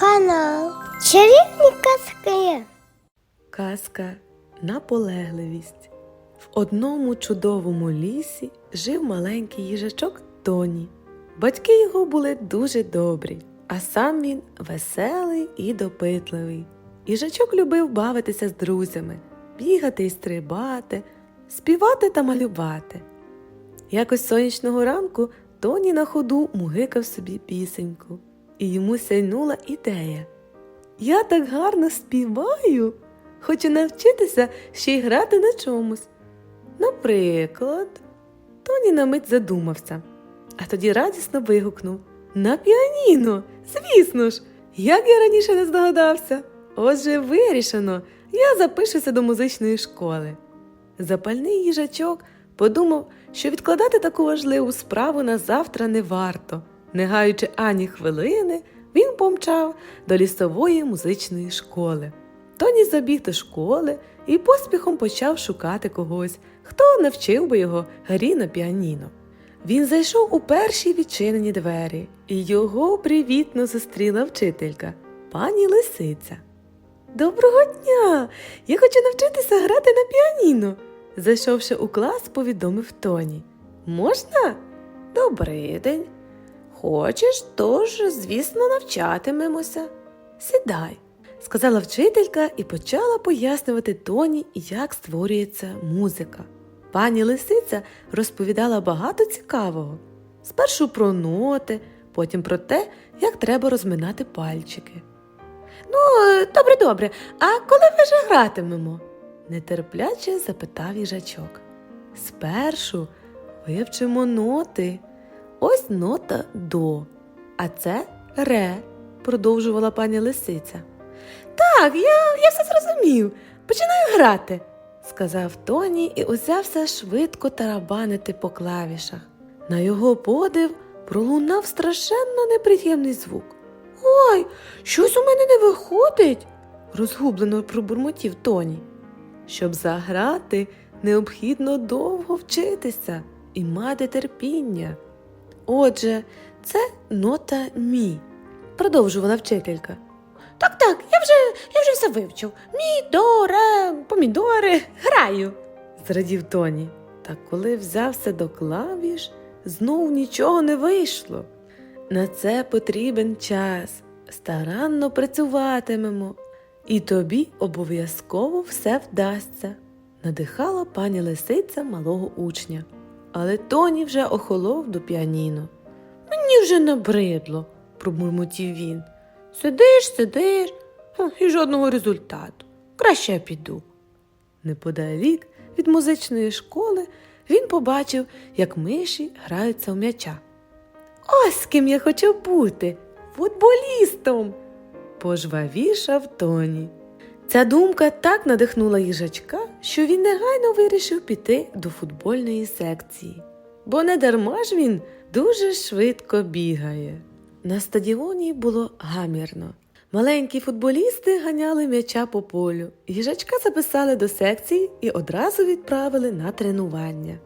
Канал Чарівні казки. Казка Наполегливість. В одному чудовому лісі жив маленький їжачок Тоні. Батьки його були дуже добрі, а сам він веселий і допитливий. Їжачок любив бавитися з друзями, бігати і стрибати, співати та малювати. Якось сонячного ранку Тоні на ходу мугикав собі пісеньку, і йому сяйнула ідея. Я так гарно співаю. Хочу навчитися ще й грати на чомусь. Наприклад, Тоні на мить задумався, а тоді радісно вигукнув На піаніно! Звісно ж, як я раніше не здогадався. Отже, вирішено, я запишуся до музичної школи. Запальний їжачок подумав, що відкладати таку важливу справу на завтра не варто. Не гаючи ані хвилини, він помчав до лісової музичної школи. Тоні забіг до школи і поспіхом почав шукати когось, хто навчив би його грі на піаніно. Він зайшов у перші відчинені двері, і його привітно зустріла вчителька, пані Лисиця. Доброго дня! Я хочу навчитися грати на піаніно. Зайшовши у клас, повідомив Тоні. Можна? Добрий день. Хочеш, тож, звісно, навчатимемося. Сідай, сказала вчителька і почала пояснювати Тоні, як створюється музика. Пані Лисиця розповідала багато цікавого. Спершу про ноти, потім про те, як треба розминати пальчики. Ну, добре, добре, а коли ми вже гратимемо? нетерпляче запитав їжачок. Спершу вивчимо ноти. Ось нота до, а це ре, продовжувала пані лисиця. Так, я, я все зрозумів. Починаю грати, сказав Тоні і узявся швидко тарабанити по клавішах. На його подив пролунав страшенно неприємний звук. Ой, щось у мене не виходить, розгублено пробурмотів Тоні. Щоб заграти, необхідно довго вчитися і мати терпіння. Отже, це нота мі, продовжувала вчителька. Так, так, я вже, я вже все вивчив. Мі, до, ре, помідори, граю, зрадів Тоні. Та коли взявся до клавіш, знов нічого не вийшло. На це потрібен час. Старанно працюватимемо, і тобі обов'язково все вдасться, надихала пані лисиця малого учня. Але Тоні вже охолов до піаніно. Мені вже набридло, промурмотів він. Сидиш, сидиш, і жодного результату. Краще я піду. Неподалік від музичної школи він побачив, як миші граються в м'яча. Ось ким я хочу бути футболістом, пожвавішав Тоні. Ця думка так надихнула їжачка, що він негайно вирішив піти до футбольної секції, бо не дарма ж він дуже швидко бігає. На стадіоні було гамірно. Маленькі футболісти ганяли м'яча по полю. Їжачка записали до секції і одразу відправили на тренування.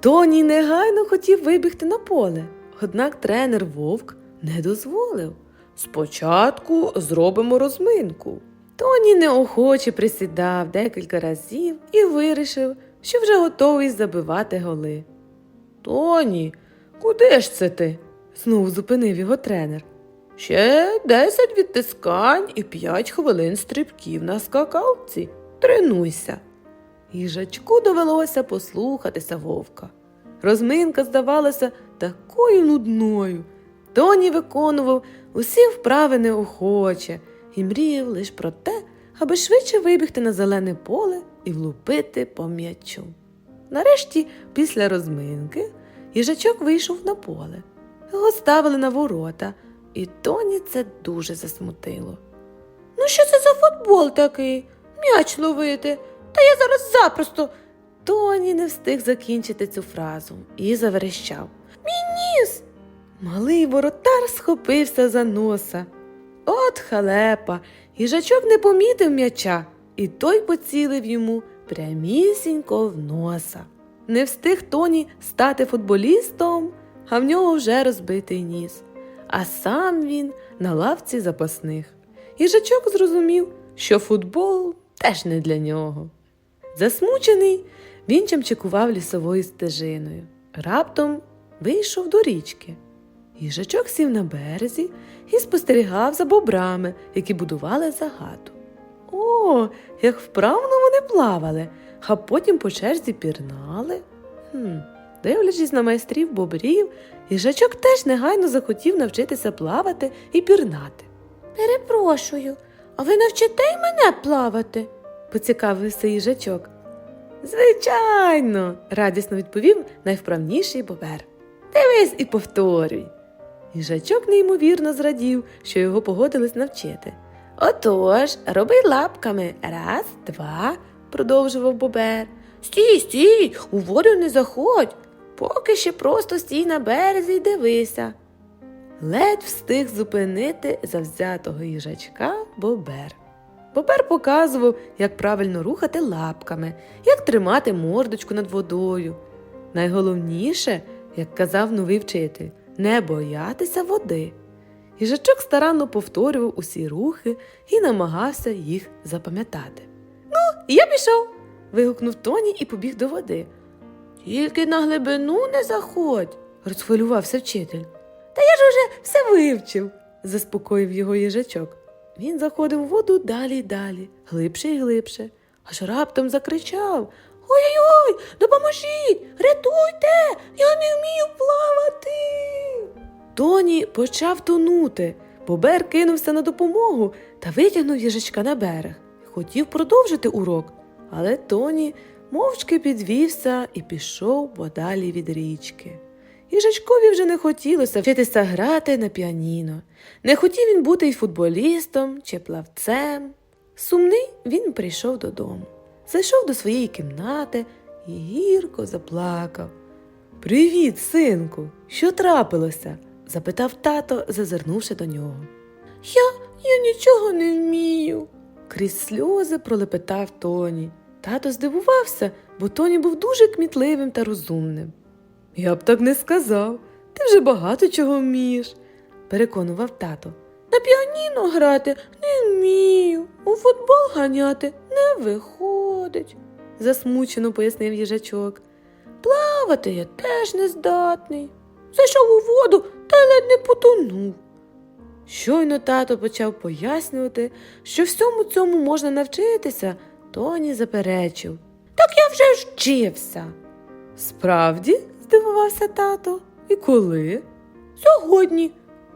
Тоні негайно хотів вибігти на поле, однак тренер Вовк не дозволив. Спочатку зробимо розминку. Тоні неохоче присідав декілька разів і вирішив, що вже готовий забивати голи. Тоні, куди ж це ти? знову зупинив його тренер. Ще десять відтискань і п'ять хвилин стрибків на скакалці. Тренуйся. Їжачку довелося послухатися вовка. Розминка здавалася такою нудною. Тоні виконував усі вправи неохоче і мріяв лише про те, аби швидше вибігти на зелене поле і влупити по м'ячу. Нарешті, після розминки, їжачок вийшов на поле. Його ставили на ворота, і Тоні це дуже засмутило. Ну, що це за футбол такий? М'яч ловити. Та я зараз запросто. Тоні не встиг закінчити цю фразу і заверещав. Мій ніс. Малий воротар схопився за носа. От халепа, їжачок не помітив м'яча, і той поцілив йому прямісінько в носа. Не встиг Тоні стати футболістом, а в нього вже розбитий ніс, а сам він на лавці запасних. їжачок зрозумів, що футбол теж не для нього. Засмучений, він чимчикував лісовою стежиною. Раптом вийшов до річки. Їжачок сів на березі і спостерігав за бобрами, які будували загату. О, як вправно вони плавали, а потім по черзі пірнали. Хм, дивлячись на майстрів бобрів, їжачок теж негайно захотів навчитися плавати і пірнати. Перепрошую, а ви навчите й мене плавати? поцікавився їжачок. Звичайно, радісно відповів найвправніший бобер. Дивись і повторюй. Їжачок неймовірно зрадів, що його погодились навчити. Отож, роби лапками. Раз, два, продовжував бобер. Стій, стій, у воду не заходь. Поки ще просто стій на березі й дивися. Ледь встиг зупинити завзятого їжачка бобер. Бобер показував, як правильно рухати лапками, як тримати мордочку над водою. Найголовніше, як казав новий вчитель, не боятися води. Їжачок старанно повторював усі рухи і намагався їх запам'ятати. Ну, я пішов. вигукнув Тоні і побіг до води. Тільки на глибину не заходь, розхвилювався вчитель. Та я ж уже все вивчив, заспокоїв його їжачок. Він заходив у воду далі й далі, глибше й глибше, аж раптом закричав Ой-ой, допоможіть, рятуйте, я не вмію плавати. Тоні почав тонути. Бобер кинувся на допомогу та витягнув їжачка на берег. Хотів продовжити урок, але Тоні мовчки підвівся і пішов подалі від річки. Їжачкові вже не хотілося вчитися грати на піаніно. Не хотів він бути й футболістом чи плавцем. Сумний він прийшов додому, зайшов до своєї кімнати і гірко заплакав. Привіт, синку, що трапилося? Запитав тато, зазирнувши до нього. Я, я нічого не вмію. Крізь сльози пролепетав Тоні. Тато здивувався, бо Тоні був дуже кмітливим та розумним. Я б так не сказав. Ти вже багато чого вмієш, переконував тато. На піаніно грати не вмію, у футбол ганяти не виходить, засмучено пояснив їжачок. Плавати я теж не здатний. Зайшов у воду та ледь не потонув. Щойно тато почав пояснювати, що всьому цьому можна навчитися, Тоні заперечив. Так я вже вчився. Справді? здивувався тато. І коли? Сьогодні.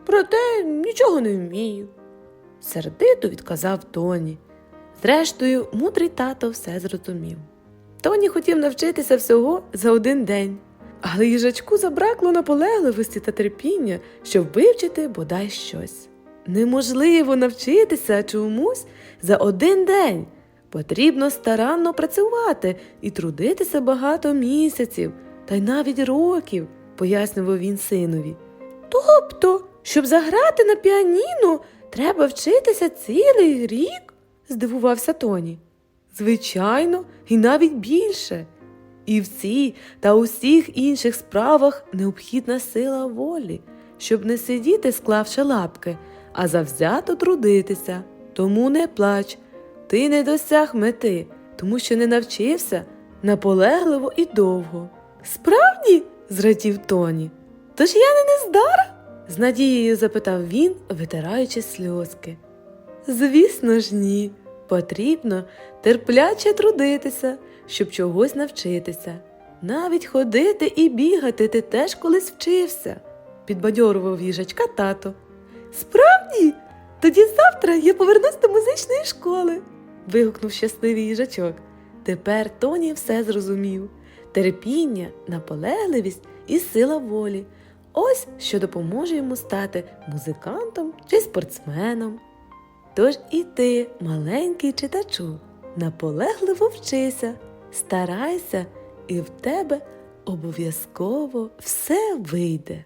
Проте нічого не вмію. Сердито відказав Тоні. Зрештою, мудрий тато все зрозумів. Тоні хотів навчитися всього за один день, але їжачку забракло наполегливості та терпіння, щоб вивчити бодай щось. Неможливо навчитися чомусь за один день. Потрібно старанно працювати і трудитися багато місяців, та й навіть років, пояснював він синові. Тобто, щоб заграти на піаніно, треба вчитися цілий рік? здивувався Тоні. Звичайно, і навіть більше. І в цій та усіх інших справах необхідна сила волі, щоб не сидіти, склавши лапки, а завзято трудитися. Тому не плач, ти не досяг мети, тому що не навчився наполегливо і довго. Справді? зрадів Тоні. Тож я не нездара? з надією запитав він, витираючи сльозки. Звісно ж, ні. Потрібно терпляче трудитися, щоб чогось навчитися. Навіть ходити і бігати ти теж колись вчився, підбадьорував їжачка тато. Справді, тоді завтра я повернусь до музичної школи. вигукнув щасливий їжачок. Тепер Тоні все зрозумів терпіння, наполегливість і сила волі. Ось що допоможе йому стати музикантом чи спортсменом. Тож і ти, маленький читачу, наполегливо вчися, старайся, і в тебе обов'язково все вийде.